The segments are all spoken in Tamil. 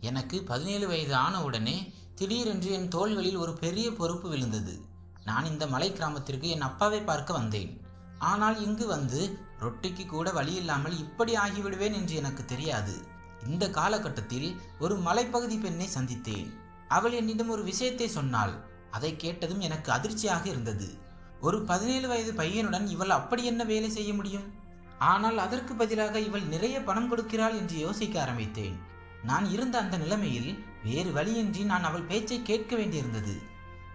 எனக்கு பதினேழு வயது ஆன உடனே திடீரென்று என் தோள்களில் ஒரு பெரிய பொறுப்பு விழுந்தது. நான் இந்த மலை கிராமத்திற்கு என் அப்பாவை பார்க்க வந்தேன். ஆனால் இங்கு வந்து ரொட்டிக்கு கூட வழி இல்லாமல் இப்படி ஆகிவிடுவேன் என்று எனக்கு தெரியாது. இந்த காலகட்டத்தில் ஒரு மலைப்பகுதி பெண்ணை சந்தித்தேன். அவள் என்னிடம் ஒரு விஷயத்தை சொன்னாள். அதை கேட்டதும் எனக்கு அதிர்ச்சியாக இருந்தது. ஒரு பதினேழு வயது பையனுடன் இவள் அப்படி என்ன வேலை செய்ய முடியும்? ஆனால் அதற்கு பதிலாக இவள் நிறைய பணம் கொடுக்கிறாள் என்று யோசிக்க ஆரம்பித்தேன். நான் இருந்த அந்த நிலைமையில் வேறு வழியின்றி நான் அவள் பேச்சை கேட்க வேண்டியிருந்தது.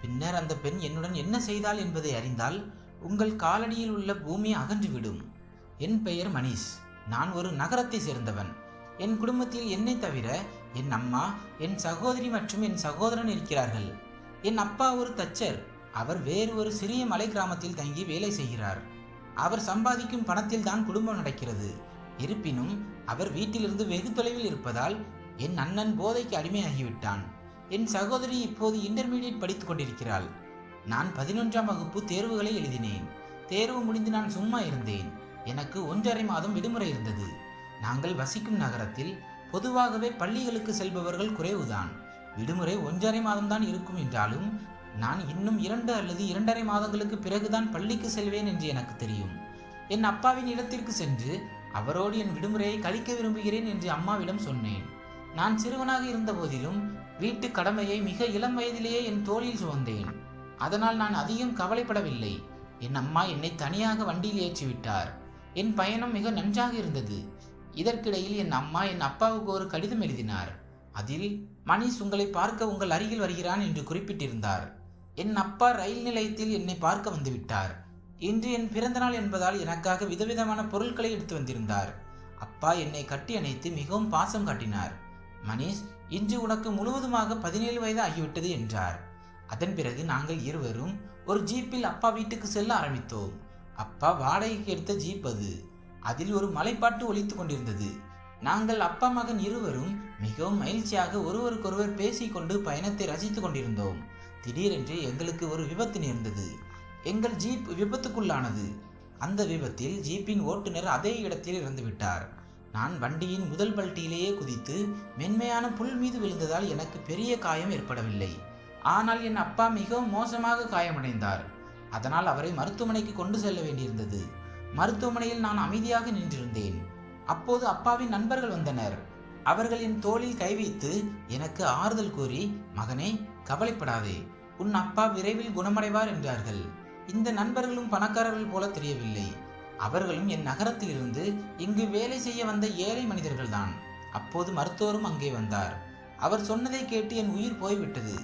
பின்னர் அந்த பெண் என்னுடன் என்ன செய்தாள் என்பதை அறிந்தால் உங்கள் காலடியில் உள்ள பூமி அகன்றுவிடும். என் பெயர் மணீஷ். நான் ஒரு நகரத்தை சேர்ந்தவன். என் குடும்பத்தில் என்னை தவிர என் அம்மா என் சகோதரி மற்றும் என் சகோதரன் இருக்கிறார்கள். என் அப்பா ஒரு தச்சர். அவர் வேறு ஒரு சிறிய மலை கிராமத்தில் தங்கி வேலை செய்கிறார். அவர் சம்பாதிக்கும் பணத்தில் தான் குடும்பம் நடக்கிறது. இருப்பினும் அவர் வீட்டிலிருந்து வெகு தொலைவில் இருப்பதால் என் அண்ணன் போதைக்கு அடிமையாகிவிட்டான். என் சகோதரி இப்போது இன்டர்மீடியட் படித்துக் கொண்டிருக்கிறாள். நான் பதினொன்றாம் வகுப்பு தேர்வுகளை எழுதினேன். தேர்வு முடிந்து நான் சும்மா இருந்தேன். எனக்கு ஒன்றரை மாதம் விடுமுறை இருந்தது. நாங்கள் வசிக்கும் நகரத்தில் பொதுவாகவே பள்ளிகளுக்கு செல்பவர்கள் குறைவுதான். விடுமுறை ஒன்றரை மாதம்தான் இருக்கும் என்றாலும் நான் இன்னும் இரண்டு அல்லது இரண்டரை மாதங்களுக்கு பிறகுதான் பள்ளிக்கு செல்வேன் என்று எனக்கு தெரியும். என் அப்பாவின் இடத்திற்கு சென்று அவரோடு என் விடுமுறையை கழிக்க விரும்புகிறேன் என்று அம்மாவிடம் சொன்னேன். நான் சிறுவனாக இருந்த போதிலும் வீட்டு கடமையை மிக இளம் வயதிலேயே என் தோளில் சுமந்தேன். அதனால் நான் அதிகம் கவலைப்படவில்லை. என் அம்மா என்னை தனியாக வண்டியில் ஏற்றிவிட்டார். என் பயணம் மிக நன்றாக இருந்தது. இதற்கிடையில் என் அம்மா என் அப்பாவுக்கு ஒரு கடிதம் எழுதினார். அதில் மணிஷ் உங்களை பார்க்க உங்கள் அருகில் வருகிறான் என்று குறிப்பிட்டிருந்தார். என் அப்பா ரயில் நிலையத்தில் என்னை பார்க்க வந்துவிட்டார். இன்று என் பிறந்தநாள் என்பதால் எனக்காக விதவிதமான பொருட்களை எடுத்து வந்திருந்தார். அப்பா என்னை கட்டி அணைத்து மிகவும் பாசம் காட்டினார். மணீஷ் இன்று உனக்கு முழுவதுமாக பதினேழு வயது ஆகிவிட்டது என்றார். அதன் பிறகு நாங்கள் இருவரும் ஒரு ஜீப்பில் அப்பா வீட்டுக்கு செல்ல ஆரம்பித்தோம். அப்பா வாடகைக்கு எடுத்த ஜீப் அது. அதில் ஒரு மலைப்பாட்டு ஒழித்துக் கொண்டிருந்தது. நாங்கள் அப்பா மகன் இருவரும் மிகவும் மகிழ்ச்சியாக ஒருவருக்கொருவர் பேசிக்கொண்டு பயணத்தை ரசித்துக் கொண்டிருந்தோம். திடீரென்று எங்களுக்கு ஒரு விபத்து நேர்ந்தது. எங்கள் ஜீப் விபத்துக்குள்ளானது. அந்த விபத்தில் ஜீப்பின் ஓட்டுநர் அதே இடத்தில் இறந்துவிட்டார். நான் வண்டியின் முதல் பல்ட்டியிலேயே குதித்து மென்மையான புல் மீது விழுந்ததால் எனக்கு பெரிய காயம் ஏற்படவில்லை. ஆனால் என் அப்பா மிகவும் மோசமாக காயமடைந்தார். அதனால் அவரை மருத்துவமனைக்கு கொண்டு செல்ல வேண்டியிருந்தது. மருத்துவமனையில் நான் அமைதியாக நின்றிருந்தேன். அப்போது அப்பாவின் நண்பர்கள் வந்தனர். அவர்கள் என் தோளில் கை வைத்து எனக்கு ஆறுதல் கூறி மகனே கவலைப்படாதே. உன் அப்பா விரைவில் குணமடைவார் என்றார்கள். இந்த நண்பர்களும் பணக்காரர்கள் போல தெரியவில்லை. அவர்களும் என் நகரத்திலிருந்து இங்கு வேலை செய்ய வந்த ஏழை மனிதர்கள்தான். அப்போது மருத்துவரும் அங்கே வந்தார். அவர் சொன்னதை கேட்டு என் உயிர் போய்விட்டது.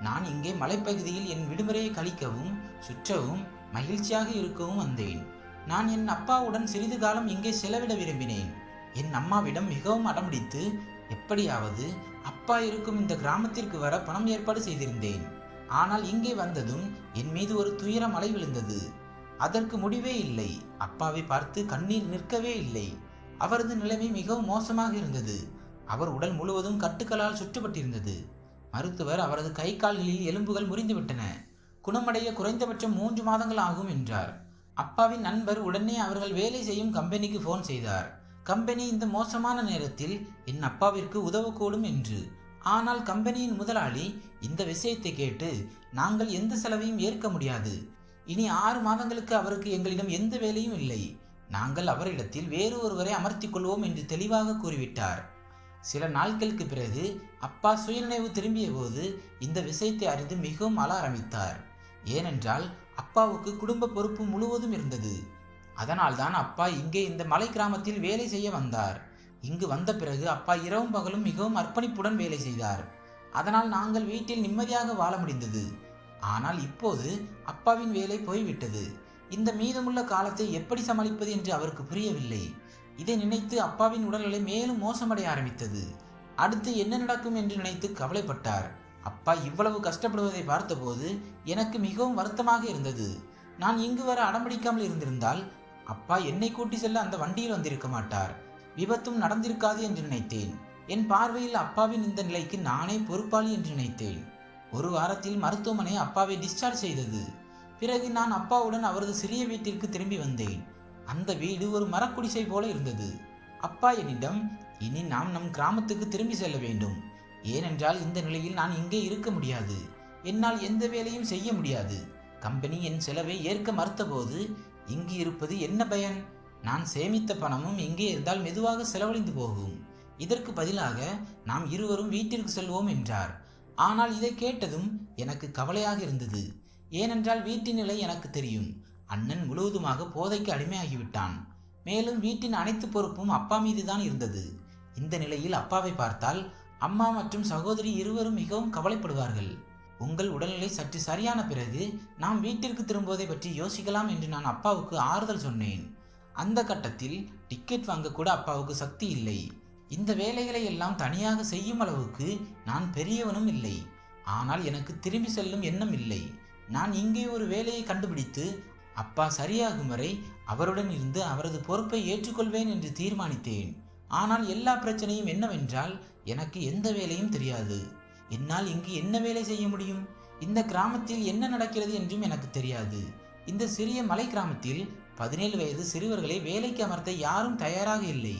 நான் இங்கே மலைப்பகுதியில் என் விடுமுறையை கழிக்கவும் சுற்றவும் மகிழ்ச்சியாக இருக்கவும் வந்தேன். நான் என் அப்பாவுடன் சிறிது காலம் இங்கே செலவிட விரும்பினேன். என் அம்மாவிடம் மிகவும் அடம்பிடித்து எப்படியாவது அப்பா இருக்கும் இந்த கிராமத்திற்கு வர பணம் ஏற்பாடு செய்திருந்தேன். ஆனால் இங்கே வந்ததும் என் மீது ஒரு துயர மழை விழுந்தது. அதற்கு முடிவே இல்லை. அப்பாவை பார்த்து கண்ணீர் நிற்கவே இல்லை. அவரது நிலைமை மிகவும் மோசமாக இருந்தது. அவர் உடல் முழுவதும் கட்டுக்களால் சுற்றப்பட்டிருந்தது. மருத்துவர் அவரது கை கால்களில் எலும்புகள் முறிந்துவிட்டன. குணமடைய குறைந்தபட்சம் மூன்று மாதங்கள் ஆகும் என்றார். அப்பாவின் நண்பர் உடனே அவர்கள் வேலை செய்யும் கம்பெனிக்கு ஃபோன் செய்தார். கம்பெனி இந்த மோசமான நேரத்தில் என் அப்பாவிற்கு உதவக்கூடும் என்று. ஆனால் கம்பெனியின் முதலாளி இந்த விஷயத்தை கேட்டு நாங்கள் எந்த செலவையும் ஏற்க முடியாது. இனி ஆறு மாதங்களுக்கு அவருக்கு எங்களிடம் எந்த வேலையும் இல்லை. நாங்கள் அவரிடத்தில் வேறு ஒருவரை அமர்த்திக் கொள்வோம் என்று தெளிவாக கூறிவிட்டார். சில நாட்களுக்கு பிறகு அப்பா சுயநினைவு திரும்பிய போது இந்த விஷயத்தை அறிந்து மிகவும் அழ ஆரம்பித்தார் ஏனென்றால் அப்பாவுக்கு குடும்ப பொறுப்பு முழுவதும் இருந்தது. அதனால்தான் அப்பா இங்கே இந்த மலை கிராமத்தில் வேலை செய்ய வந்தார். இங்கு வந்த பிறகு அப்பா இரவும் பகலும் மிகவும் அர்ப்பணிப்புடன் வேலை செய்தார். அதனால் நாங்கள் வீட்டில் நிம்மதியாக வாழ முடிந்தது. ஆனால் இப்போது அப்பாவின் வேலை போய்விட்டது. இந்த மீதமுள்ள காலத்தை எப்படி சமாளிப்பது என்று அவருக்கு புரியவில்லை. இதை நினைத்து அப்பாவின் உடல்நிலை மேலும் மோசமடைய ஆரம்பித்தது. அடுத்து என்ன நடக்கும் என்று நினைத்து கவலைப்பட்டார். அப்பா இவ்வளவு கஷ்டப்படுவதை பார்த்தபோது எனக்கு மிகவும் வருத்தமாக இருந்தது. நான் இங்கு வர அடம்பிடிக்காமல் இருந்திருந்தால் அப்பா என்னை கூட்டி செல்ல அந்த வண்டியில் வந்திருக்க மாட்டார். விபத்தும் நடந்திருக்காது என்று நினைத்தேன். என் பார்வையில் அப்பாவின் இந்த நிலைக்கு நானே பொறுப்பாளி என்று நினைத்தேன். ஒரு வாரத்தில் மருத்துவமனை அப்பாவை டிஸ்சார்ஜ் செய்தது. பிறகு நான் அப்பாவுடன் அவரது சிறிய வீட்டிற்கு திரும்பி வந்தேன். அந்த வீடு ஒரு மரக்குடிசை போல இருந்தது. அப்பா என்னிடம் இனி நாம் நம் கிராமத்துக்கு திரும்பி செல்ல வேண்டும். ஏனென்றால் இந்த நிலையில் நான் இங்கே இருக்க முடியாது. என்னால் எந்த வேலையும் செய்ய முடியாது. கம்பெனி என் செலவை ஏற்க மறுத்தபோது இங்கு இருப்பது என்ன பயன்? நான் சேமித்த பணமும் இங்கே இருந்தால் மெதுவாக செலவழிந்து போகும். இதற்கு பதிலாக நாம் இருவரும் வீட்டிற்கு செல்வோம் என்றார். ஆனால் இதை கேட்டதும் எனக்கு கவலையாக இருந்தது. ஏனென்றால் வீட்டின் நிலை எனக்கு தெரியும். அண்ணன் முழுவதுமாக போதைக்கு அடிமையாகிவிட்டான். மேலும் வீட்டின் அனைத்து பொறுப்பும் அப்பா மீதுதான் இருந்தது. இந்த நிலையில் அப்பாவை பார்த்தால் அம்மா மற்றும் சகோதரி இருவரும் மிகவும் கவலைப்படுவார்கள். உங்கள் உடல்நிலை சற்று சரியான பிறகு நாம் வீட்டிற்கு திரும்புவதை பற்றி யோசிக்கலாம் என்று நான் அப்பாவுக்கு ஆறுதல் சொன்னேன். அந்த கட்டத்தில் டிக்கெட் வாங்க கூட அப்பாவுக்கு சக்தி இல்லை. இந்த வேலைகளை எல்லாம் தனியாக செய்யும் அளவுக்கு நான் பெரியவனும் இல்லை. ஆனால் எனக்கு திரும்பி செல்லும் எண்ணம் இல்லை. நான் இங்கே ஒரு வேலையை கண்டுபிடித்து அப்பா சரியாகும் வரை அவருடன் இருந்து அவரது பொறுப்பை ஏற்றுக்கொள்வேன் என்று தீர்மானித்தேன். ஆனால் எல்லா பிரச்சனையும் என்னவென்றால் எனக்கு எந்த வேலையும் தெரியாது. என்னால் இங்கு என்ன வேலை செய்ய முடியும்? இந்த கிராமத்தில் என்ன நடக்கிறது என்றும் எனக்கு தெரியாது. இந்த சிறிய மலை கிராமத்தில் பதினேழு வயது சிறுவர்களை வேலைக்கு அமர்த்த யாரும் தயாராக இல்லை.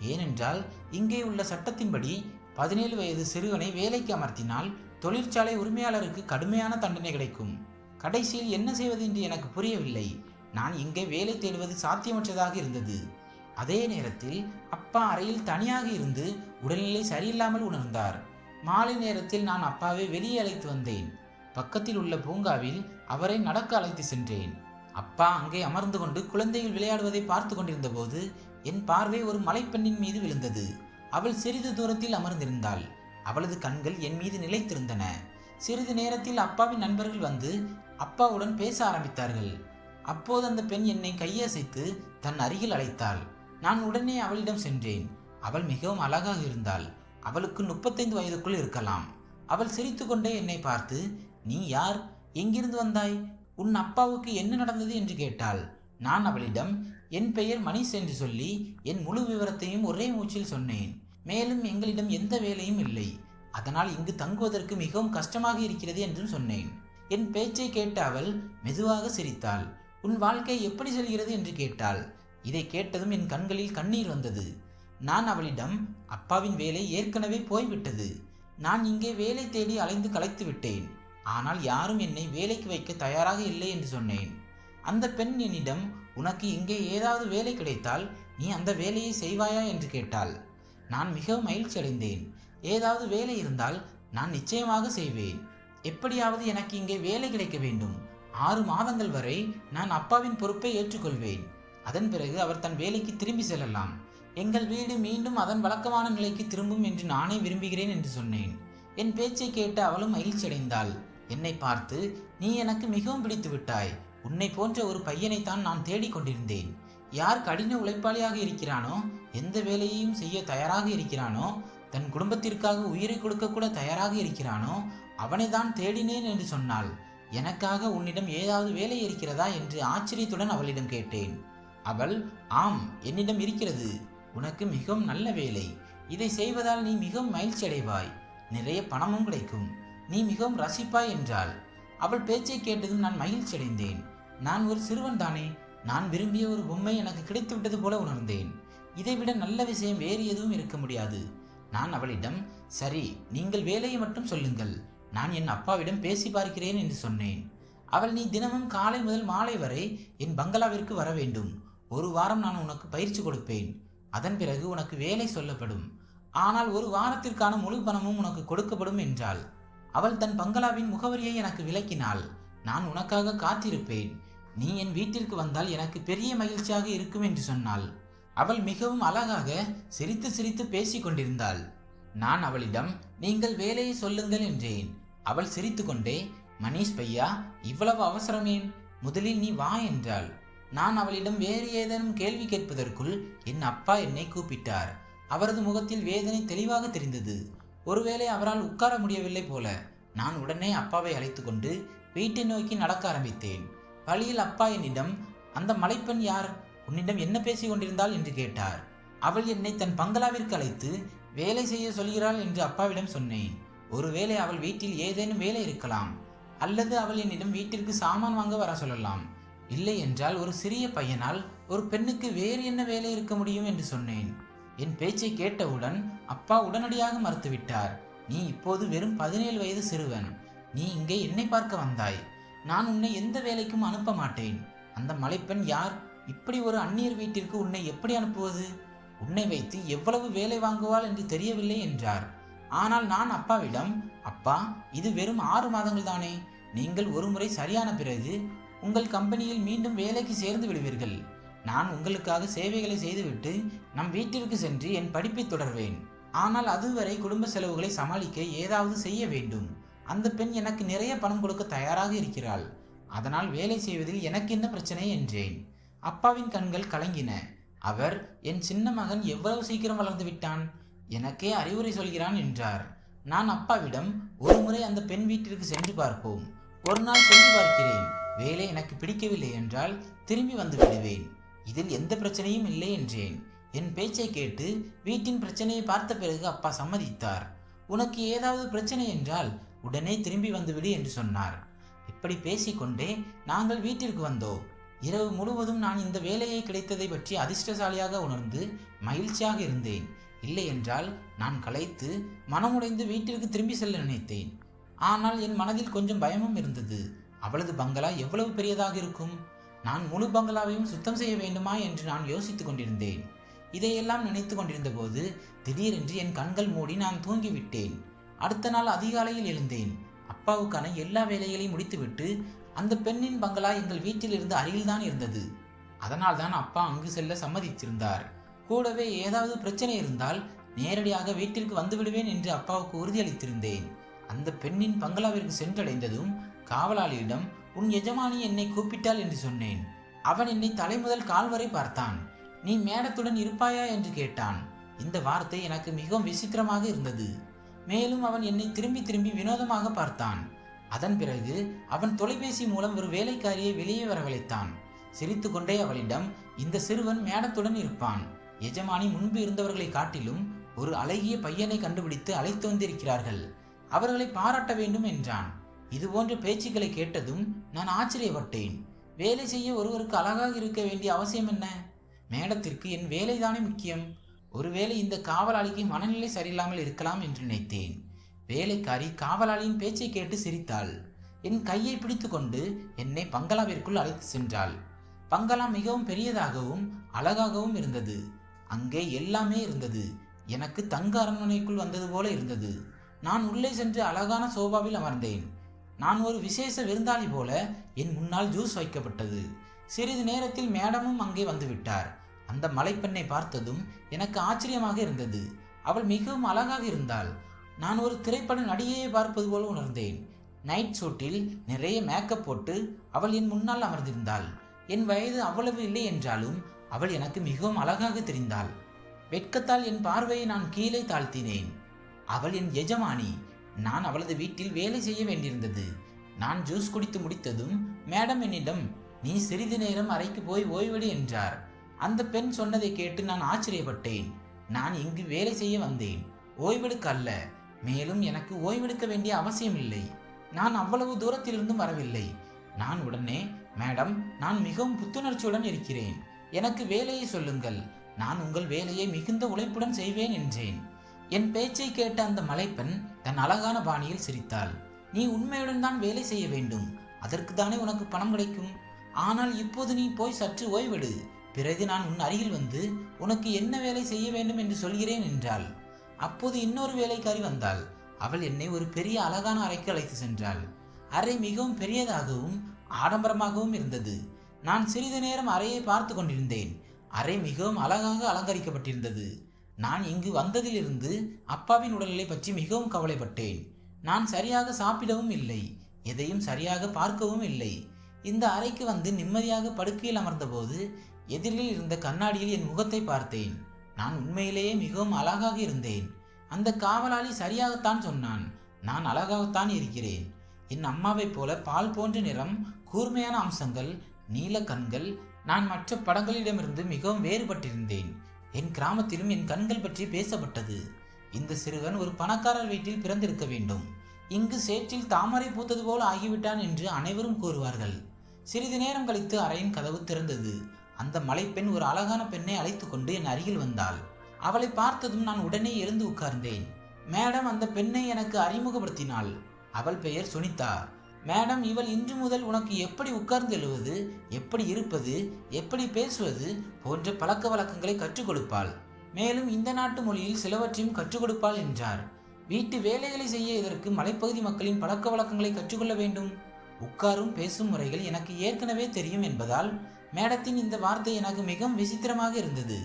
ஏனென்றால் இங்கே உள்ள சட்டத்தின்படி பதினேழு வயது சிறுவனை வேலைக்கு அமர்த்தினால் தொழிற்சாலை உரிமையாளருக்கு கடுமையான தண்டனை கிடைக்கும். கடைசியில் என்ன செய்வது என்று எனக்கு புரியவில்லை. நான் இங்கே வேலை தேடுவது சாத்தியமற்றதாக இருந்தது. அதே நேரத்தில் அப்பா அறையில் தனியாக இருந்து உடல்நிலை சரியில்லாமல் உணர்ந்தார். மாலை நேரத்தில் நான் அப்பாவை வெளியே அழைத்து வந்தேன். பக்கத்தில் உள்ள பூங்காவில் அவரை நடக்க அழைத்து சென்றேன். அப்பா அங்கே அமர்ந்து கொண்டு குழந்தைகள் விளையாடுவதை பார்த்து கொண்டிருந்த போது என் பார்வை ஒரு மலைப்பெண்ணின் மீது விழுந்தது. அவள் சிறிது தூரத்தில் அமர்ந்திருந்தாள். அவளது கண்கள் என் மீது நிலைத்திருந்தன. சிறிது நேரத்தில் அப்பாவின் நண்பர்கள் வந்து அப்பாவுடன் பேச ஆரம்பித்தார்கள். அப்போது அந்த பெண் என்னை கையசைத்து தன் அருகில் அழைத்தாள். நான் உடனே அவளிடம் சென்றேன். அவள் மிகவும் அழகாக இருந்தாள். அவளுக்கு முப்பத்தைந்து வயதுக்குள் இருக்கலாம். அவள் சிரித்துக்கொண்டே என்னை பார்த்து நீ யார்? எங்கிருந்து வந்தாய்? உன் அப்பாவுக்கு என்ன நடந்தது? என்று கேட்டாள். நான் அவளிடம் என் பெயர் மணிஷ் என்று சொல்லி என் முழு விவரத்தையும் ஒரே மூச்சில் சொன்னேன். மேலும் எங்களிடம் எந்த வேலையும் இல்லை. அதனால் இங்கு தங்குவதற்கு மிகவும் கஷ்டமாக இருக்கிறது என்றும் சொன்னேன். என் பேச்சை கேட்ட அவள் மெதுவாக சிரித்தாள். உன் வாழ்க்கை எப்படி செல்கிறது என்று கேட்டாள். இதை கேட்டதும் என் கண்களில் கண்ணீர் வந்தது. நான் அவளிடம் அப்பாவின் வேலை ஏற்கனவே போய்விட்டது. நான் இங்கே வேலை தேடி அலைந்து களைத்து விட்டேன். ஆனால் யாரும் என்னை வேலைக்கு வைக்க தயாராக இல்லை என்று சொன்னேன். அந்த பெண் என்னிடம் உனக்கு இங்கே ஏதாவது வேலை கிடைத்தால் நீ அந்த வேலையை செய்வாயா என்று கேட்டாள். நான் மிகவும் மகிழ்ச்சி அடைந்தேன். ஏதாவது வேலை இருந்தால் நான் நிச்சயமாக செய்வேன். எப்படியாவது எனக்கு இங்கே வேலை கிடைக்க வேண்டும். ஆறு மாதங்கள் வரை நான் அப்பாவின் பொறுப்பை ஏற்றுக்கொள்வேன். அதன் பிறகு அவர் தன் வேலைக்கு திரும்பி செல்லலாம். எங்கள் வீடு மீண்டும் அதன் வழக்கமான நிலைக்கு திரும்பும் என்று நானே விரும்புகிறேன் என்று சொன்னேன். என் பேச்சை கேட்டு அவளும் மகிழ்ச்சி அடைந்தாள் என்னை பார்த்து நீ எனக்கு மிகவும் பிடித்து விட்டாய் உன்னை போன்ற ஒரு பையனைத்தான் நான் தேடிக்கொண்டிருந்தேன் யார் கடின உழைப்பாளியாக இருக்கிறானோ எந்த வேலையையும் செய்ய தயாராக இருக்கிறானோ தன் குடும்பத்திற்காக உயிரை கொடுக்க கூட தயாராக இருக்கிறானோ அவனை தான் தேடினேன் என்று சொன்னாள் எனக்காக உன்னிடம் ஏதாவது வேலை இருக்கிறதா என்று ஆச்சரியத்துடன் அவளிடம் கேட்டேன். அவள் ஆம் என்னிடம் இருக்கிறது. உனக்கு மிகவும் நல்ல வேலை. இதை செய்வதால் நீ மிகவும் மகிழ்ச்சி அடைவாய் நிறைய பணமும் கிடைக்கும். நீ மிகவும் ரசிப்பாய் என்றாள். அவள் பேச்சை கேட்டதும் நான் மகிழ்ச்சி அடைந்தேன் நான் ஒரு சிறுவன் தானே நான் விரும்பிய ஒரு பொம்மை எனக்கு கிடைத்துவிட்டது போல உணர்ந்தேன். இதைவிட நல்ல விஷயம் வேறு எதுவும் இருக்க முடியாது. நான் அவளிடம் சரி நீங்கள் வேலையை மட்டும் சொல்லுங்கள். நான் என் அப்பாவிடம் பேசி பார்க்கிறேன் என்று சொன்னேன். அவள் நீ தினமும் காலை முதல் மாலை வரை என் பங்களாவிற்கு வர வேண்டும். ஒரு வாரம் நான் உனக்கு பயிற்சி கொடுப்பேன். அதன் பிறகு உனக்கு வேலை சொல்லப்படும். ஆனால் ஒரு வாரத்திற்கான முழு பணமும் உனக்கு கொடுக்கப்படும் என்றாள். அவள் தன் பங்களாவின் முகவரியை எனக்கு விளக்கினாள். நான் உனக்காக காத்திருப்பேன். நீ என் வீட்டிற்கு வந்தால் எனக்கு பெரிய மகிழ்ச்சியாக இருக்கும் என்று சொன்னாள். அவள் மிகவும் அழகாக சிரித்து சிரித்து பேசிக் கொண்டிருந்தாள். நான் அவளிடம் நீங்கள் வேலையை சொல்லுங்கள் என்றேன். அவள் சிரித்துக்கொண்டே மணீஷ் பையா இவ்வளவு அவசரமேன் முதலில் நீ வா என்றாள். நான் அவளிடம் வேறு ஏதேனும் கேள்வி கேட்பதற்குள் என் அப்பா என்னை கூப்பிட்டார். அவரது முகத்தில் வேதனை தெளிவாக தெரிந்தது. ஒருவேளை அவரால் உட்கார முடியவில்லை போல நான் உடனே அப்பாவை அழைத்து கொண்டு வீட்டை நோக்கி நடக்க ஆரம்பித்தேன். வழியில் அப்பா என்னிடம் அந்த மலைப்பெண் யார்? உன்னிடம் என்ன பேசி கொண்டிருந்தாள்? என்று கேட்டார். அவள் என்னை தன் பங்களாவிற்கு அழைத்து வேலை செய்ய சொல்கிறாள் என்று அப்பாவிடம் சொன்னேன். ஒருவேளை அவள் வீட்டில் ஏதேனும் வேலை இருக்கலாம் அல்லது அவள் என்னிடம் வீட்டிற்கு சாமான் வாங்க வர சொல்லலாம். இல்லை என்றால் ஒரு சிறிய பையனால் ஒரு பெண்ணுக்கு வேறு என்ன வேலை இருக்க முடியும் என்று சொன்னேன். என் பேச்சை கேட்டவுடன் அப்பா உடனடியாக மறுத்துவிட்டார். நீ இப்போது வெறும் பதினேழு வயது சிறுவன். நீ இங்கே என்னை பார்க்க வந்தாய். நான் உன்னை எந்த வேலைக்கும் அனுப்ப மாட்டேன். அந்த மலைப்பெண் யார்? இப்படி ஒரு அந்நியர் வீட்டிற்கு உன்னை எப்படி அனுப்புவது? உன்னை வைத்து எவ்வளவு வேலை வாங்குவாள் என்று தெரியவில்லை என்றார். ஆனால் நான் அப்பாவிடம் அப்பா இது வெறும் ஆறு மாதங்கள் தானே. நீங்கள் ஒருமுறை சரியான பிறகு உங்கள் கம்பெனியில் மீண்டும் வேலைக்கு சேர்ந்து விடுவீர்கள். நான் உங்களுக்காக சேவைகளை செய்துவிட்டு நம் வீட்டிற்கு சென்று என் படிப்பை தொடர்வேன். ஆனால் அதுவரை குடும்ப செலவுகளை சமாளிக்க ஏதாவது செய்ய வேண்டும். அந்த பெண் எனக்கு நிறைய பணம் கொடுக்க தயாராக இருக்கிறாள். அதனால் வேலை செய்வதில் எனக்கு என்ன பிரச்சனை என்றேன். அப்பாவின் கண்கள் கலங்கின. அவர் என் சின்ன மகன் எவ்வளவு சீக்கிரம் வளர்ந்து விட்டான்? எனக்கே அறிவுரை சொல்கிறான் என்றார். நான் அப்பாவிடம் ஒரு முறை அந்த பெண் வீட்டிற்கு சென்று பார்ப்போம். ஒரு நாள் சென்று பார்க்கிறேன். வேலை எனக்கு பிடிக்கவில்லை என்றால் திரும்பி வந்து விடுவேன். இதில் எந்த பிரச்சனையும் இல்லை என்றேன். என் பேச்சை கேட்டு வீட்டின் பிரச்சனையை பார்த்த பிறகு அப்பா சம்மதித்தார். உனக்கு ஏதாவது பிரச்சனை என்றால் உடனே திரும்பி வந்துவிடு என்று சொன்னார். இப்படி பேசிக்கொண்டே நாங்கள் வீட்டிற்கு வந்தோம். இரவு முழுவதும் நான் இந்த வேலையை கிடைத்ததை பற்றி அதிர்ஷ்டசாலியாக உணர்ந்து மகிழ்ச்சியாக இருந்தேன். இல்லை என்றால் நான் கலைத்து மனமுடைந்து வீட்டிற்கு திரும்பி செல்ல நினைத்தேன். ஆனால் என் மனதில் கொஞ்சம் பயமும் இருந்தது. அவளது பங்களா எவ்வளவு பெரியதாக இருக்கும்? நான் முழு பங்களாவையும் சுத்தம் செய்ய வேண்டுமா என்று நான் யோசித்துக் கொண்டிருந்தேன். இதையெல்லாம் நினைத்து கொண்டிருந்த போது திடீரென்று என் கண்கள் மூடி நான் தூங்கிவிட்டேன். அடுத்த நாள் அதிகாலையில் எழுந்தேன். அப்பாவுக்கான எல்லா வேலைகளையும் முடித்துவிட்டு அந்த பெண்ணின் பங்களா எங்கள் வீட்டில் இருந்து அருகில்தான் இருந்தது. அதனால் தான் அப்பா அங்கு செல்ல சம்மதித்திருந்தார். கூடவே ஏதாவது பிரச்சனை இருந்தால் நேரடியாக வீட்டிற்கு வந்துவிடுவேன் என்று அப்பாவுக்கு உறுதியளித்திருந்தேன். அந்த பெண்ணின் பங்களாவிற்கு சென்றடைந்ததும் காவலாளியிடம் உன் எஜமானி என்னை கூப்பிட்டாள் என்று சொன்னேன். அவன் என்னை தலைமுதல் கால் வரை பார்த்தான். நீ மேடத்துடன் இருப்பாயா என்று கேட்டான். இந்த வார்த்தை எனக்கு மிகவும் விசித்திரமாக இருந்தது. மேலும் அவன் என்னை திரும்பி திரும்பி வினோதமாக பார்த்தான். அதன் பிறகு அவன் தொலைபேசி மூலம் ஒரு வேலைக்காரியை வெளியே வரவழைத்தான். சிரித்துக்கொண்டே அவளிடம் இந்த சிறுவன் மேடத்துடன் இருப்பான். எஜமானி முன்பு இருந்தவர்களை காட்டிலும் ஒரு அழகிய பையனை கண்டுபிடித்து அழைத்து வந்திருக்கிறார்கள். அவர்களை பாராட்ட வேண்டும் என்றான். இதுபோன்ற பேச்சுக்களை கேட்டதும் நான் ஆச்சரியப்பட்டேன். வேலை செய்ய ஒருவருக்கு அழகாக இருக்க வேண்டிய அவசியம் என்ன? மேடத்திற்கு என் வேலைதானே முக்கியம். ஒருவேளை இந்த காவலாளிக்கு மனநிலை சரியில்லாமல் இருக்கலாம் என்று நினைத்தேன். வேலைக்காரி காவலாளியின் பேச்சை கேட்டு சிரித்தாள். என் கையை பிடித்துக்கொண்டு என்னை பங்களாவிற்குள் அழைத்து சென்றாள். பங்களா மிகவும் பெரியதாகவும் அழகாகவும் இருந்தது. அங்கே எல்லாமே இருந்தது. எனக்கு தங்க அரண்மனைக்குள் வந்தது போல இருந்தது. நான் உள்ளே சென்று அழகான சோபாவில் அமர்ந்தேன். நான் ஒரு விசேஷ விருந்தாளி போல என் முன்னால் ஜூஸ் வைக்கப்பட்டது. சிறிது நேரத்தில் மேடமும் அங்கே வந்துவிட்டார். அந்த மலைப்பெண்ணை பார்த்ததும் எனக்கு ஆச்சரியமாக இருந்தது. அவள் மிகவும் அழகாக இருந்தாள். நான் ஒரு திரைப்பட நடிகையை பார்ப்பது போல உணர்ந்தேன். நைட் சூட்டில் நிறைய மேக்கப் போட்டு அவள் என் முன்னால் அமர்ந்திருந்தாள். என் வயது அவ்வளவு இல்லை என்றாலும் அவள் எனக்கு மிகவும் அழகாக தெரிந்தாள். வெட்கத்தால் என் பார்வையை நான் கீழே தாழ்த்தினேன். அவள் என் எஜமானி. நான் அவளது வீட்டில் வேலை செய்ய வேண்டியிருந்தது. நான் ஜூஸ் குடித்து முடித்ததும் மேடம் என்னிடம் நீ சிறிது நேரம் அறைக்கு போய் ஓய்வெடு என்றார். அந்த பெண் சொன்னதை கேட்டு நான் ஆச்சரியப்பட்டேன். நான் இங்கு வேலை செய்ய வந்தேன். ஓய்வெடுக்க அல்ல மேலும் எனக்கு ஓய்வெடுக்க வேண்டிய அவசியம் இல்லை. நான் அவ்வளவு தூரத்திலிருந்தும் வரவில்லை. நான் உடனே மேடம் நான் மிகவும் புத்துணர்ச்சியுடன் இருக்கிறேன். எனக்கு வேலையை சொல்லுங்கள். நான் உங்கள் வேலையை மிகுந்த உழைப்புடன் செய்வேன் என்றேன். என் பேச்சை கேட்ட அந்த மலைப்பெண் தன் அழகான பாணியில் சிரித்தாள். நீ உண்மையுடன் தான் வேலை செய்ய வேண்டும். அதற்கு தானே உனக்கு பணம் கிடைக்கும். ஆனால் இப்போது நீ போய் சற்று ஓய்வெடு. பிறகு நான் உன் அருகில் வந்து உனக்கு என்ன வேலை செய்ய வேண்டும் என்று சொல்கிறேன் என்றாள். அப்போது இன்னொரு வேலைக்காரி வந்தாள். அவள் என்னை ஒரு பெரிய அழகான அறைக்கு அழைத்து சென்றாள். அறை மிகவும் பெரியதாகவும் ஆடம்பரமாகவும் இருந்தது. நான் சிறிது நேரம் அறையை பார்த்து கொண்டிருந்தேன். அறை மிகவும் அழகாக அலங்கரிக்கப்பட்டிருந்தது. நான் இங்கு வந்ததிலிருந்து அப்பாவின் உடல்நிலை பற்றி மிகவும் கவலைப்பட்டேன். நான் சரியாக சாப்பிடவும் இல்லை எதையும் சரியாக பார்க்கவும் இல்லை. இந்த அறைக்கு வந்து நிம்மதியாக படுக்கையில் அமர்ந்தபோது எதிரில் இருந்த கண்ணாடியில் என் முகத்தை பார்த்தேன். நான் உண்மையிலேயே மிகவும் அழகாக இருந்தேன். அந்த காவலாளி சரியாகத்தான் சொன்னான் நான் அழகாகத்தான் இருக்கிறேன். என் அம்மாவைப் போல பால் போன்ற நிறம் கூர்மையான அம்சங்கள் நீல கண்கள் நான் மற்ற படங்களிடமிருந்து மிகவும் வேறுபட்டிருந்தேன். என் கிராமத்திலும் என் கண்கள் பற்றி பேசப்பட்டது. இந்த சிறுவன் ஒரு பணக்காரர் வீட்டில் பிறந்திருக்க வேண்டும். இங்கு சேற்றில் தாமரை பூத்தது போல் ஆகிவிட்டான் என்று அனைவரும் கூறுவார்கள். சிறிது நேரம் கழித்து அறையின் கதவு திறந்தது. அந்த மலைப்பெண் ஒரு அழகான பெண்ணை அழைத்து கொண்டு என் அருகில் வந்தாள். அவளை பார்த்ததும் நான் உடனே எழுந்து உட்கார்ந்தேன். மேடம் அந்த பெண்ணை எனக்கு அறிமுகப்படுத்தினாள். அவள் பெயர் சுனிதா. மேடம் இவள் இன்று முதல் உனக்கு எப்படி உட்கார்ந்து எழுவது எப்படி இருப்பது எப்படி பேசுவது போன்ற பழக்க வழக்கங்களை கற்றுக் கொடுப்பாள். மேலும் இந்த நாட்டு மொழியில் சிலவற்றையும் கற்றுக் கொடுப்பாள் என்றார். வீட்டு வேலைகளை செய்ய இதற்கு மலைப்பகுதி மக்களின் பழக்க வழக்கங்களை கற்றுக்கொள்ள வேண்டும். உட்காரும் பேசும் முறைகள் எனக்கு ஏற்கனவே தெரியும் என்பதால் மேடத்தின் இந்த வார்த்தை எனக்கு மிகவும் விசித்திரமாக இருந்தது.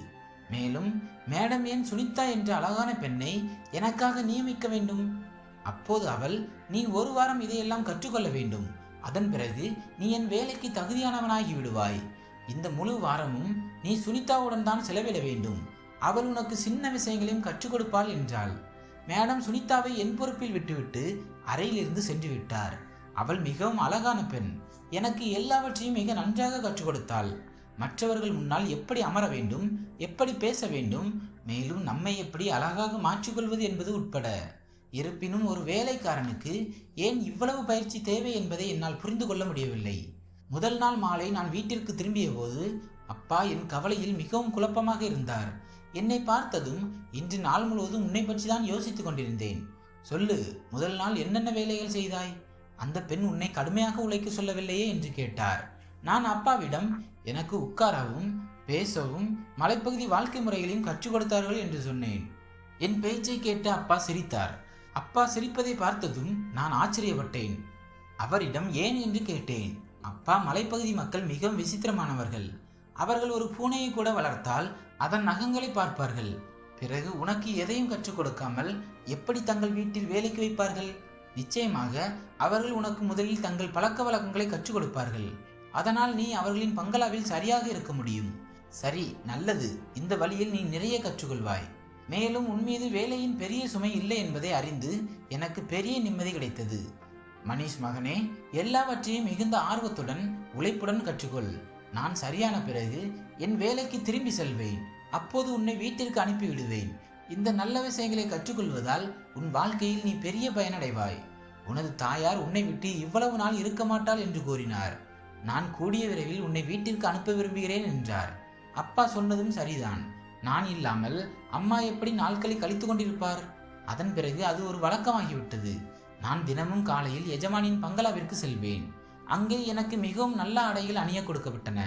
மேலும் மேடம் ஏன் சுனிதா என்ற அழகான பெண்ணை எனக்காக நியமிக்க வேண்டும்? அப்போது அவள் நீ ஒரு வாரம் இதையெல்லாம் கற்றுக்கொள்ள வேண்டும். அதன் பிறகு நீ என் வேலைக்கு தகுதியானவனாகி விடுவாய். இந்த முழு வாரமும் நீ சுனிதாவுடன் தான் செலவிட வேண்டும். அவள் உனக்கு சின்ன விஷயங்களையும் கற்றுக் கொடுப்பாள் என்றாள். மேடம் சுனிதாவை என் பொறுப்பில் விட்டுவிட்டு அறையிலிருந்து சென்று விட்டார். அவள் மிகவும் அழகான பெண். எனக்கு எல்லாவற்றையும் மிக நன்றாக கற்றுக் கொடுத்தாள். மற்றவர்கள் முன்னால் எப்படி அமர வேண்டும் எப்படி பேச வேண்டும் மேலும் நம்மை எப்படி அழகாக மாற்றிக்கொள்வது என்பது உட்பட. இருப்பினும் ஒரு வேலைக்காரனுக்கு ஏன் இவ்வளவு பயிற்சி தேவை என்பதை என்னால் புரிந்து கொள்ள முடியவில்லை. முதல் நாள் மாலை நான் வீட்டிற்கு திரும்பிய போது அப்பா என் கவலையில் மிகவும் குழப்பமாக இருந்தார். என்னை பார்த்ததும் இன்று நாள் முழுவதும் உன்னை பற்றி தான் யோசித்துக் கொண்டிருந்தேன். சொல்லு முதல் நாள் என்னென்ன வேலைகள் செய்தாய்? அந்த பெண் உன்னை கடுமையாக உழைக்க சொல்லவில்லையே என்று கேட்டார். நான் அப்பாவிடம் எனக்கு உட்காரவும் பேசவும் மலைப்பகுதி வாழ்க்கை முறைகளையும் கற்றுக் கொடுத்தார்கள் என்று சொன்னேன். என் பேச்சை கேட்டு அப்பா சிரித்தார். அப்பா சிரிப்பதை பார்த்ததும் நான் ஆச்சரியப்பட்டேன். அவரிடம் ஏன் என்று கேட்டேன். அப்பா மலைப்பகுதி மக்கள் மிகவும் விசித்திரமானவர்கள். அவர்கள் ஒரு பூனையை கூட வளர்த்தால் அதன் நகங்களை பார்ப்பார்கள். பிறகு உனக்கு எதையும் கற்றுக் கொடுக்காமல் எப்படி தங்கள் வீட்டில் வேலைக்கு வைப்பார்கள்? நிச்சயமாக அவர்கள் உனக்கு முதலில் தங்கள் பழக்க வழக்கங்களை கற்றுக் கொடுப்பார்கள். அதனால் நீ அவர்களின் பங்களாவில் சரியாக இருக்க முடியும். சரி நல்லது. இந்த வழியில் நீ நிறைய கற்றுக்கொள்வாய். மேலும் உன் மீது வேலையின் பெரிய சுமை இல்லை என்பதை அறிந்து எனக்கு பெரிய நிம்மதி கிடைத்தது. மணிஷ் மகனே எல்லாவற்றையும் மிகுந்த ஆர்வத்துடன் உழைப்புடன் கற்றுக்கொள். நான் சரியான பிறகு என் வேலைக்கு திரும்பி செல்வேன். அப்போது உன்னை வீட்டிற்கு அனுப்பிவிடுவேன் இந்த நல்ல விஷயங்களை கற்றுக்கொள்வதால் உன் வாழ்க்கையில் நீ பெரிய பயனடைவாய். உனது தாயார் உன்னை விட்டு இவ்வளவு நாள் இருக்க மாட்டாள் என்று கூறினார். நான் கூடிய விரைவில் உன்னை வீட்டிற்கு அனுப்ப விரும்புகிறேன் என்றார். அப்பா சொன்னதும் சரிதான். நான் இல்லாமல் அம்மா எப்படி நாட்களை கழித்து கொண்டிருப்பார்? அதன் பிறகு அது ஒரு வழக்கமாகிவிட்டது. நான் தினமும் காலையில் எஜமானின் பங்களாவிற்கு செல்வேன். அங்கே எனக்கு மிகவும் நல்ல ஆடைகள் அணிய கொடுக்கப்பட்டன.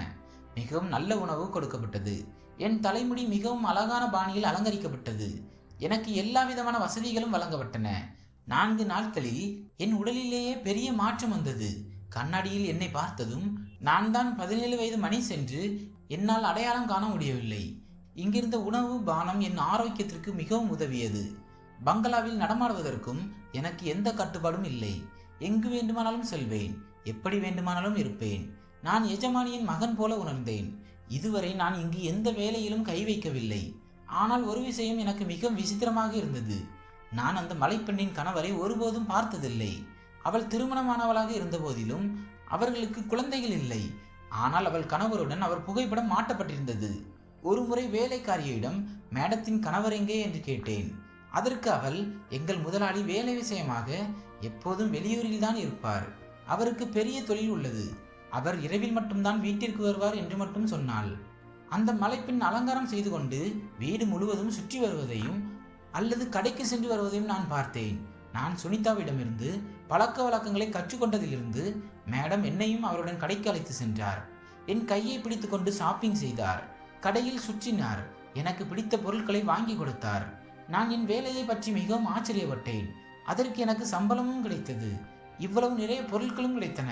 மிகவும் நல்ல உணவு கொடுக்கப்பட்டது. என் தலைமுடி மிகவும் அழகான பாணியில் அலங்கரிக்கப்பட்டது. எனக்கு எல்லா விதமான வசதிகளும் வழங்கப்பட்டன. நான்கு நாட்களில் என் உடலிலேயே பெரிய மாற்றம் வந்தது. கண்ணாடியில் என்னை பார்த்ததும் நான் தான் பதினேழு வயது மணி சென்று என்னால் அடையாளம் காண முடியவில்லை. இங்கிருந்த உணவு பானம் என் ஆரோக்கியத்திற்கு மிகவும் உதவியது. பங்களாவில் நடமாடுவதற்கும் எனக்கு எந்த கட்டுப்பாடும் இல்லை. எங்கு வேண்டுமானாலும் செல்வேன். எப்படி வேண்டுமானாலும் இருப்பேன். நான் எஜமானியின் மகன் போல உணர்ந்தேன். இதுவரை நான் இங்கு எந்த வேலையிலும் கை வைக்கவில்லை. ஆனால் ஒரு விஷயம் எனக்கு மிகவும் விசித்திரமாக இருந்தது. நான் அந்த மலைப்பெண்ணின் கணவரை ஒருபோதும் பார்த்ததில்லை. அவள் திருமணமானவளாக இருந்தபோதிலும் அவர்களுக்கு குழந்தைகள் இல்லை. ஆனால் அவள் கணவருடன் அவர் புகைப்படம் மாட்டப்பட்டிருந்தது. ஒருமுறை வேலைக்காரியிடம் மேடத்தின் கணவர் எங்கே? என்று கேட்டேன். அதற்கு அவள் எங்கள் முதலாளி வேலை விஷயமாக எப்போதும் வெளியூரில்தான் இருப்பார். அவருக்கு பெரிய தொழில் உள்ளது. அவர் இரவில் மட்டும்தான் வீட்டிற்கு வருவார் என்று மட்டும் சொன்னாள். அந்த மலைப்பின் அலங்காரம் செய்து கொண்டு வீடு முழுவதும் சுற்றி வருவதையும் அல்லது கடைக்கு சென்று வருவதையும் நான் பார்த்தேன். நான் சுனிதாவிடமிருந்து பழக்க வழக்கங்களை கற்றுக்கொண்டதிலிருந்து மேடம் என்னையும் அவருடன் கடைக்கு அழைத்து சென்றார். என் கையை பிடித்துக்கொண்டு ஷாப்பிங் செய்தார். கடையில் சுற்றினார். எனக்கு பிடித்த பொருட்களை வாங்கி கொடுத்தார். நான் என் வேலையை பற்றி மிகவும் ஆச்சரியப்பட்டேன். அதற்கு எனக்கு சம்பளமும் கிடைத்தது. இவ்வளவு நிறைய பொருட்களும் கிடைத்தன.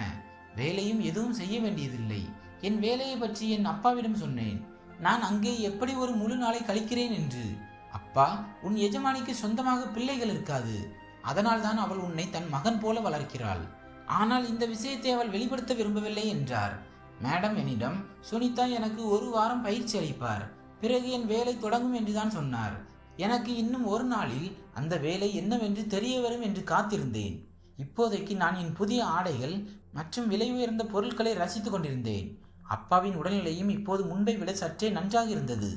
வேலையும் எதுவும் செய்ய வேண்டியதில்லை. என் வேலையை பற்றி என் அப்பாவிடம் சொன்னேன். நான் அங்கே எப்படி ஒரு முழு நாளை கழிக்கிறேன் என்று. அப்பா உன் எஜமானிக்கு சொந்தமாக பிள்ளைகள் இருக்காது. அதனால்தான் அவள் உன்னை தன் மகன் போல வளர்க்கிறாள். ஆனால் இந்த விஷயத்தை அவள் வெளிப்படுத்த விரும்பவில்லை என்றார். மேடம் என்னிடம் சுனிதா எனக்கு ஒரு வாரம் பயிற்சி அளிப்பார். பிறகு என் வேலை தொடங்கும் என்றுதான் சொன்னார். எனக்கு இன்னும் ஒரு நாளில் அந்த வேலை என்னவென்று தெரிய வரும் என்று காத்திருந்தேன். இப்போதைக்கு நான் என் புதிய ஆடைகள் மற்றும் விலை உயர்ந்த பொருட்களை ரசித்துக் கொண்டிருந்தேன். அப்பாவின் உடல்நிலையும் இப்போது முன்பை விட சற்றே நன்றாக இருந்தது.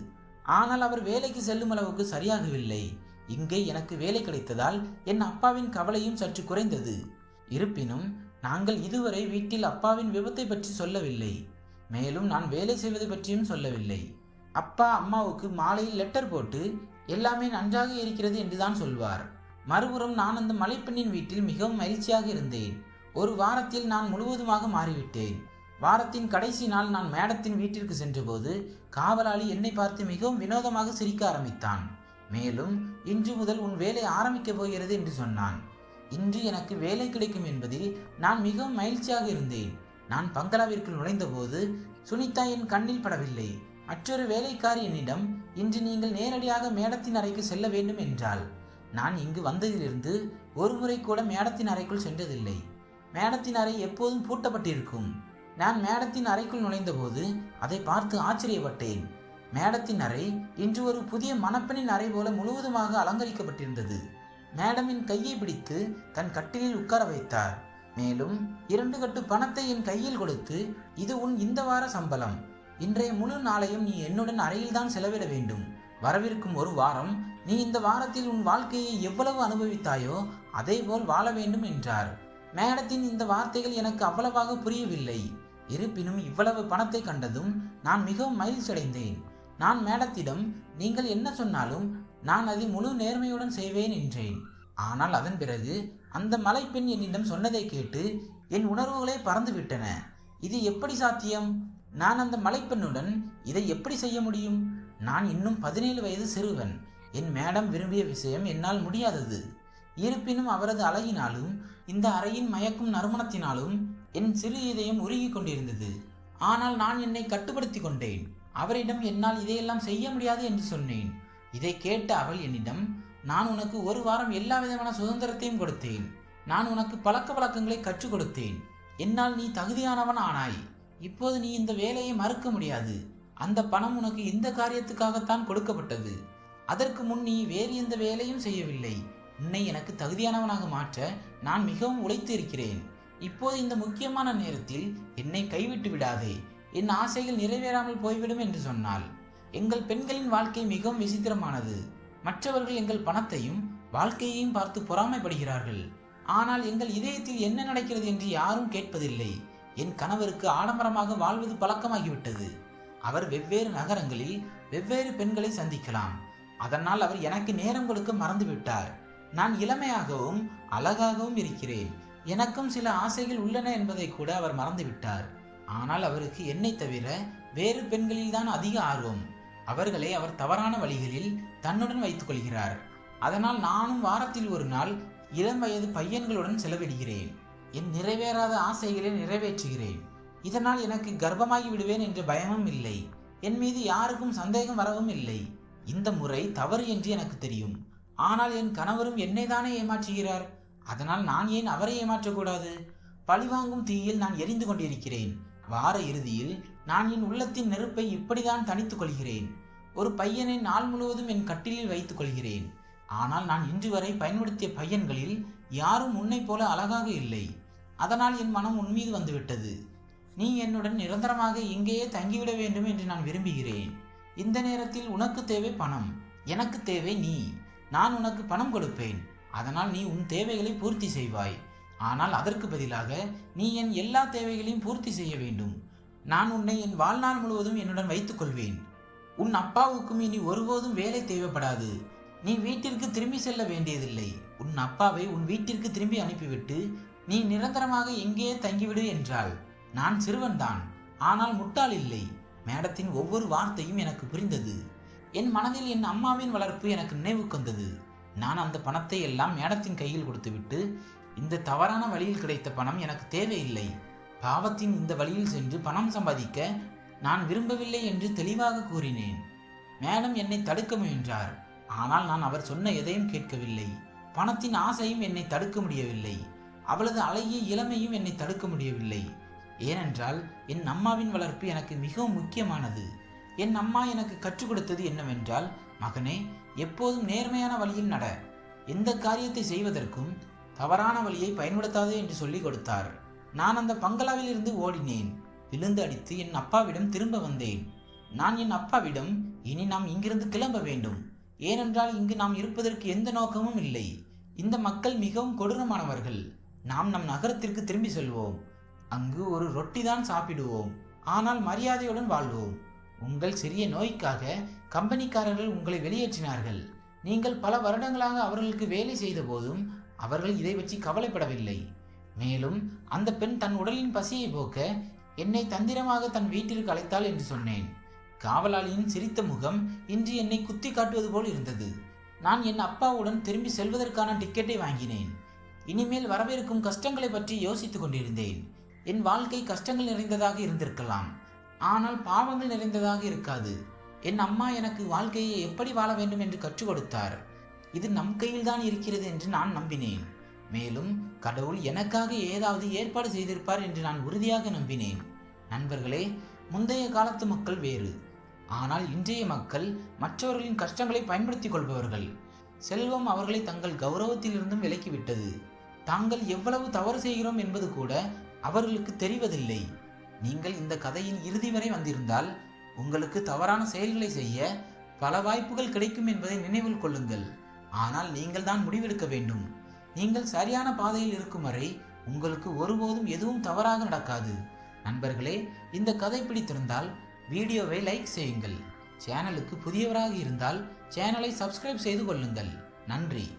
ஆனால் அவர் வேலைக்கு செல்லும் அளவுக்கு சரியாகவில்லை. இங்கே எனக்கு வேலை கிடைத்ததால் என் அப்பாவின் கவலையும் சற்று குறைந்தது. இருப்பினும் நாங்கள் இதுவரை வீட்டில் அப்பாவின் விபத்தை பற்றி சொல்லவில்லை. மேலும் நான் வேலை செய்வது பற்றியும் சொல்லவில்லை. அப்பா அம்மாவுக்கு மாலையில் லெட்டர் போட்டு எல்லாமே நன்றாக இருக்கிறது என்றுதான் சொல்வார். மறுபுறம் நான் அந்த மலைப்பெண்ணின் வீட்டில் மிகவும் மகிழ்ச்சியாக இருந்தேன். ஒரு வாரத்தில் நான் முழுவதுமாக மாறிவிட்டேன். வாரத்தின் கடைசி நாள் நான் மேடத்தின் வீட்டிற்கு சென்றபோது காவலாளி என்னை பார்த்து மிகவும் வினோதமாக சிரிக்க ஆரம்பித்தான். மேலும் இன்று முதல் உன் வேலை ஆரம்பிக்கப் போகிறது என்று சொன்னான். இன்று எனக்கு வேலை கிடைக்கும் என்பதில் நான் மிகவும் மகிழ்ச்சியாக இருந்தேன். நான் பங்களாவிற்குள் நுழைந்தபோது சுனிதா என் கண்ணில் படவில்லை. மற்றொரு வேலைக்காரி என்னிடம் இன்று நீங்கள் நேரடியாக மேடத்தின் அறைக்கு செல்ல வேண்டும் என்றாள். நான் இங்கு வந்ததிலிருந்து ஒரு முறை கூட மேடத்தின் அறைக்குள் சென்றதில்லை. மேடத்தின் அறை எப்போதும் பூட்டப்பட்டிருக்கும். நான் மேடத்தின் அறைக்குள் நுழைந்தபோது அதை பார்த்து ஆச்சரியப்பட்டேன். மேடத்தின் அறை இன்று ஒரு புதிய மணப்பெண்ணின் அறை போல முழுவதுமாக அலங்கரிக்கப்பட்டிருந்தது. மேடமின் கையை பிடித்து தன் கட்டிலில் உட்கார வைத்தார். மேலும் இரண்டு கட்டு பணத்தை என் கையில் கொடுத்து இது உன் இந்த வார சம்பளம். இன்றைய முழு நாளையும் நீ என்னுடன் அறையில்தான் செலவிட வேண்டும். வரவிருக்கும் ஒரு வாரம் நீ இந்த வாரத்தில் உன் வாழ்க்கையை எவ்வளவு அனுபவித்தாயோ அதேபோல் வாழ வேண்டும் என்றார். மேடத்தின் இந்த வார்த்தைகள் எனக்கு அவ்வளவாக புரியவில்லை. இருப்பினும் இவ்வளவு பணத்தை கண்டதும் நான் மிகவும் மகிழ்ச்சியடைந்தேன். நான் மேடத்திடம் நீங்கள் என்ன சொன்னாலும் நான் அதை முழு நேர்மையுடன் செய்வேன் என்றேன். ஆனால் அதன் பிறகு அந்த மலைப்பெண் என்னிடம் சொன்னதை கேட்டு என் உணர்வுகளே பறந்துவிட்டன. இது எப்படி சாத்தியம்? நான் அந்த மலைப்பெண்ணுடன் இதை எப்படி செய்ய முடியும்? நான் இன்னும் பதினேழு வயது சிறுவன். என் மேடம் விரும்பிய விஷயம் என்னால் முடியாதது. இருப்பினும் அவரது அழகினாலும் இந்த அறையின் மயக்கும் நறுமணத்தினாலும் என் சிறு இதயம் உருகி கொண்டிருந்தது. ஆனால் நான் என்னை கட்டுப்படுத்தி கொண்டேன். அவரிடம் என்னால் இதையெல்லாம் செய்ய முடியாது என்று சொன்னேன். இதை கேட்ட அவள் என்னிடம் நான் உனக்கு ஒரு வாரம் எல்லா விதமான சுதந்திரத்தையும் கொடுத்தேன். நான் உனக்கு பழக்க வழக்கங்களை கற்றுக் கொடுத்தேன். என்னால் நீ தகுதியானவன் ஆனாய். இப்போது நீ இந்த வேலையை மறுக்க முடியாது. அந்த பணம் உனக்கு இந்த காரியத்துக்காகத்தான் கொடுக்கப்பட்டது. அதற்கு முன் நீ வேறு எந்த வேலையும் செய்யவில்லை. உன்னை எனக்கு தகுதியானவனாக மாற்ற நான் மிகவும் உழைத்து இருக்கிறேன் இப்போது இந்த முக்கியமான நேரத்தில் என்னை கைவிட்டு விடாதே. என் ஆசைகள் நிறைவேறாமல் போய்விடும் என்று சொன்னாள். எங்கள் பெண்களின் வாழ்க்கை மிகவும் விசித்திரமானது. மற்றவர்கள் எங்கள் பணத்தையும் வாழ்க்கையையும் பார்த்து பொறாமைப்படுகிறார்கள். ஆனால் எங்கள் இதயத்தில் என்ன நடக்கிறது என்று யாரும் கேட்பதில்லை. என் கணவருக்கு ஆடம்பரமாக வாழ்வது பழக்கமாகிவிட்டது. அவர் வெவ்வேறு நகரங்களில் வெவ்வேறு பெண்களை சந்திக்கலாம். அதனால் அவர் எனக்கு நேரம் கொடுக்க மறந்துவிட்டார். நான் இளமையாகவும் அழகாகவும் இருக்கிறேன். எனக்கும் சில ஆசைகள் உள்ளன என்பதை கூட அவர் மறந்துவிட்டார். ஆனால் அவருக்கு என்னை தவிர வேறு பெண்களில்தான் அதிக ஆர்வம். அவர்களை அவர் தவறான வழிகளில் தன்னுடன் வைத்துக் கொள்கிறார் அதனால் நானும் வாரத்தில் ஒரு நாள் இளம் வயது பையன்களுடன் செலவிடுகிறேன். என் நிறைவேறாத ஆசைகளை நிறைவேற்றுகிறேன். இதனால் எனக்கு கர்ப்பமாகி விடுவேன் என்ற பயமும் இல்லை. என் மீது யாருக்கும் சந்தேகம் வரவும் இல்லை. இந்த முறை தவறு என்று எனக்கு தெரியும். ஆனால் என் கணவரும் என்னை தானே ஏமாற்றுகிறார்? அதனால் நான் ஏன் அவரை ஏமாற்றக்கூடாது? பழிவாங்கும் தீயில் நான் எரிந்து கொண்டிருக்கிறேன். வார இறுதியில் நான் என் உள்ளத்தின் நெருப்பை இப்படிதான் தணித்துக் கொள்கிறேன். ஒரு பையனை நாள் முழுவதும் என் கட்டிலில் வைத்துக் கொள்கிறேன். ஆனால் நான் இன்று வரை பயன்படுத்திய பையன்களில் யாரும் உன்னைப் போல அழகாக இல்லை. அதனால் என் மனம் உன் மீது வந்துவிட்டது. நீ என்னுடன் நிரந்தரமாக இங்கேயே தங்கிவிட வேண்டும் என்று நான் விரும்புகிறேன். இந்த நேரத்தில் உனக்கு தேவை பணம். எனக்கு தேவை நீ. நான் உனக்கு பணம் கொடுப்பேன். அதனால் நீ உன் தேவைகளை பூர்த்தி செய்வாய். ஆனால் அதற்கு பதிலாக நீ என் எல்லா தேவைகளையும் பூர்த்தி செய்ய வேண்டும். நான் உன்னை என் வாழ்நாள் முழுவதும் என்னுடன் வைத்துக் கொள்வேன் உன் அப்பாவுக்கும் இனி ஒருபோதும் வேலை தேவைப்படாது. நீ வீட்டிற்கு திரும்பி செல்ல வேண்டியதில்லை. உன் அப்பாவை உன் வீட்டிற்கு திரும்பி அனுப்பிவிட்டு நீ நிரந்தரமாக எங்கேயே தங்கிவிடு என்றாள். நான் சிறுவன்தான் ஆனால் முட்டாள் இல்லை. மேடத்தின் ஒவ்வொரு வார்த்தையும் எனக்கு புரிந்தது. என் மனதில் என் அம்மாவின் வளர்ப்பு எனக்கு நினைவுக்கு வந்தது நான் அந்த பணத்தை எல்லாம் மேடத்தின் கையில் கொடுத்துவிட்டு இந்த தவறான வழியில் கிடைத்த பணம் எனக்கு தேவையில்லை. பாவத்தின் இந்த வழியில் சென்று பணம் சம்பாதிக்க நான் விரும்பவில்லை என்று தெளிவாக கூறினேன். மேடம் என்னை தடுக்க முயன்றார். ஆனால் நான் அவர் சொன்ன எதையும் கேட்கவில்லை. பணத்தின் ஆசையும் என்னை தடுக்க முடியவில்லை. அவளது அழகிய இளமையும் என்னை தடுக்க முடியவில்லை. ஏனென்றால் என் அம்மாவின் வளர்ப்பு எனக்கு மிகவும் முக்கியமானது. என் அம்மா எனக்கு கற்றுக் கொடுத்தது என்னவென்றால் மகனே எப்போதும் நேர்மையான வழியில் நட. எந்த காரியத்தை செய்வதற்கும் தவறான வழியை பயன்படுத்தாதே என்று சொல்லிக் கொடுத்தார். நான் அந்த பங்களாவில் இருந்து ஓடினேன். விழுந்து அடித்து என் அப்பாவிடம் திரும்ப வந்தேன். நான் என் அப்பாவிடம் இனி நாம் இங்கிருந்து கிளம்ப வேண்டும். ஏனென்றால் இங்கு நாம் இருப்பதற்கு எந்த நோக்கமும் இல்லை. இந்த மக்கள் மிகவும் கொடூரமானவர்கள். நாம் நம் நகரத்திற்கு திரும்பி செல்வோம். அங்கு ஒரு ரொட்டி தான் சாப்பிடுவோம். ஆனால் மரியாதையுடன் வாழ்வோம். உங்கள் சிறிய நோய்க்காக கம்பெனிக்காரர்கள் உங்களை வெளியேற்றினார்கள். நீங்கள் பல வருடங்களாக அவர்களுக்கு வேலை செய்த போதும் அவர்கள் இதை வச்சு கவலைப்படவில்லை. மேலும் அந்த பெண் தன் உடலின் பசியை போக்க என்னை தந்திரமாக தன் வீட்டிற்கு அழைத்தாள் என்று சொன்னேன். காவலாளியின் சிரித்த முகம் இன்று என்னை குத்தி காட்டுவது போல் இருந்தது. நான் என் அப்பாவுடன் திரும்பி செல்வதற்கான டிக்கெட்டை வாங்கினேன். இனிமேல் வரவிருக்கும் கஷ்டங்களை பற்றி யோசித்துக் கொண்டிருந்தேன். என் வாழ்க்கை கஷ்டங்கள் நிறைந்ததாக இருந்திருக்கலாம். ஆனால் பாவங்கள் நிறைந்ததாக இருக்காது. என் அம்மா எனக்கு வாழ்க்கையை எப்படி வாழ வேண்டும் என்று கற்றுக் கொடுத்தார். இது நம் கையில்தான் இருக்கிறது என்று நான் நம்பினேன். மேலும் கடவுள் எனக்காக ஏதாவது ஏற்பாடு செய்திருப்பார் என்று நான் உறுதியாக நம்பினேன். நண்பர்களே முந்தைய காலத்து மக்கள் வேறு. ஆனால் இன்றைய மக்கள் மற்றவர்களின் கஷ்டங்களை பயன்படுத்திக் கொள்பவர்கள். செல்வம் அவர்களை தங்கள் கௌரவத்திலிருந்தும் விலக்கிவிட்டது. தாங்கள் எவ்வளவு தவறு செய்கிறோம் என்பது கூட அவர்களுக்கு தெரிவதில்லை. நீங்கள் இந்த கதையின் இறுதி வரை வந்திருந்தால் உங்களுக்கு தவறான செயல்களை செய்ய பல வாய்ப்புகள் கிடைக்கும் என்பதை நினைவில் கொள்ளுங்கள். ஆனால் நீங்கள் தான் முடிவெடுக்க வேண்டும். நீங்கள் சரியான பாதையில் இருக்கும் வரை உங்களுக்கு ஒருபோதும் எதுவும் தவறாக நடக்காது. நண்பர்களே இந்த கதை பிடித்திருந்தால் வீடியோவை லைக் செய்யுங்கள். சேனலுக்கு புதியவராக இருந்தால் சேனலை சப்ஸ்கிரைப் செய்து கொள்ளுங்கள். நன்றி.